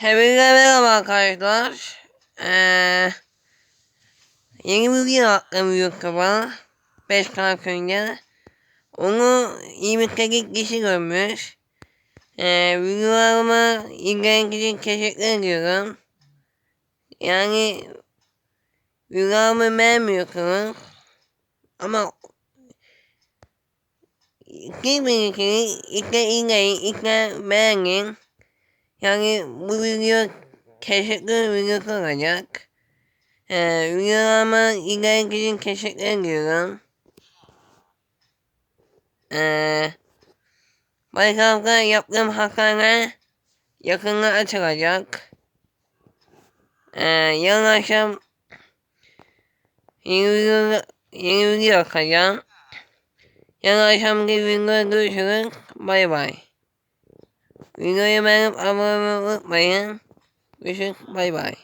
Hepinize merhaba arkadaşlar. Ee, yeni bir video attım YouTube'a. 5 saat önce. Onu 28 kişi görmüş. Ee, videolarıma ilgilen için teşekkür ediyorum. Yani videolarımı beğenmiyorsunuz. Ama Kimbirisini işte izleyin, işte beğenin. Yani bu video teşekkür videosu olacak. Ee, videolarıma izlediğiniz için teşekkür ediyorum. Ee, Minecraft'ta yaptığım hatalar yakında açılacak. Ee, yarın akşam yeni video, yeni video atacağım. Yarın akşamki videoda görüşürüz. Bay bay. Videoyu beğenip abone olmayı unutmayın. Görüşürüz. Bay bay.